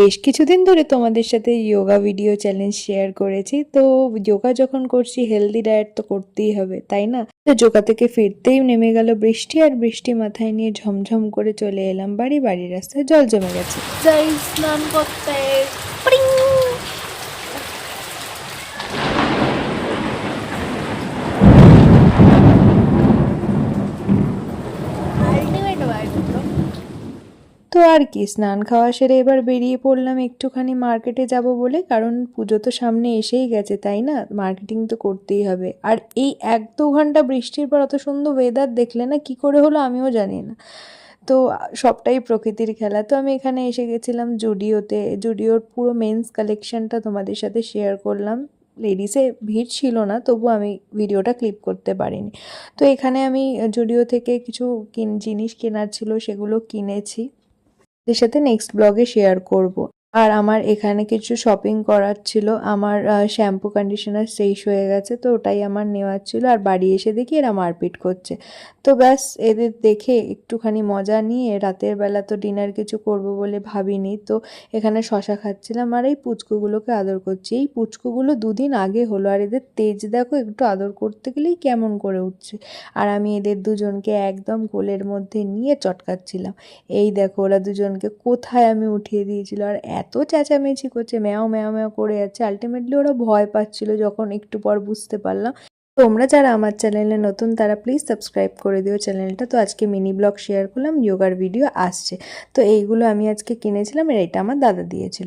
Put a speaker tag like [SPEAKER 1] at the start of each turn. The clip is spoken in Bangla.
[SPEAKER 1] বেশ কিছুদিন ধরে তোমাদের সাথে যোগা ভিডিও চ্যালেঞ্জ শেয়ার করেছি। তো যোগা যখন করছি হেলদি ডায়েট তো করতেই হবে, তাই না? তো যোগা থেকে ফিরতেই নেমে গেল বৃষ্টি আর বৃষ্টি মাথায় নিয়ে ঝমঝম করে চলে এলাম বাড়ি, বাড়ির রাস্তায় জল জমে গেছে।
[SPEAKER 2] যাই স্নান করতে প্রিং। Ultimate vibe তো।
[SPEAKER 1] তো আর কি, স্নান খাওয়া সেরে এবার বেরিয়ে পড়লাম একটুখানি মার্কেটে যাব বলে, কারণ পুজো তো সামনে এসেই গেছে, তাই না? মার্কেটিং তো করতেই হবে। আর এই এক দু ঘণ্টা বৃষ্টির পর অত সুন্দর ওয়েদার দেখলে না কি করে হলো আমিও জানি না। তো সবটাই প্রকৃতির খেলা। তো আমি এখানে এসে গেছিলাম জুডিওতে। জুডিওর পুরো মেন্স কালেকশনটা তোমাদের সাথে শেয়ার করলাম। লেডিসে ভিড় ছিল না, তবু আমি ভিডিওটা ক্লিপ করতে পারিনি। তো এখানে আমি জুডিও থেকে কিছু জিনিস কেনার ছিল, সেগুলো কিনেছি। সাথে নেক্সট ব্লগে শেয়ার করব। আর আমার এখানে কিছু শপিং করার ছিল। আমার শ্যাম্পু কন্ডিশনার শেষ হয়ে গেছে, তো ওটাই আমার নেওয়ার ছিল। আর বাড়ি এসে দেখি এরা মারপিট করছে। তো ব্যাস, এদের দেখে একটুখানি মজা নিয়ে রাতের বেলা তো ডিনার কিছু করব বলে ভাবিনি। তো এখানে শশা খাচ্ছিলাম আর এই পুচকুগুলোকে আদর করছি। এই পুচকুগুলো দুদিন আগে হলো আর এদের তেজ দেখো, একটু আদর করতে গেলেই কেমন করে উঠছে। আর আমি এদের দুজনকে একদম কোলের মধ্যে নিয়ে চটকাচ্ছিলাম। এই দেখো, ওরা দুজনকে কোথায় আমি উঠিয়ে দিয়েছিল? আর এত চেঁচামেচি করছে, ম্যাও ম্যাও ম্যাও করে যাচ্ছে। আলটিমেটলি ওরা ভয় পাচ্ছিল যখন একটু পর বুঝতে পারলাম। তোমরা যারা আমার চ্যানেলে নতুন, তারা প্লিজ সাবস্ক্রাইব করে দিও চ্যানেলটা। তো আজকে মিনি ব্লগ শেয়ার করলাম যোগার ভিডিও আসছে। তো এইগুলো আমি আজকে কিনেছিলাম, আর এটা আমার দাদা দিয়েছিল।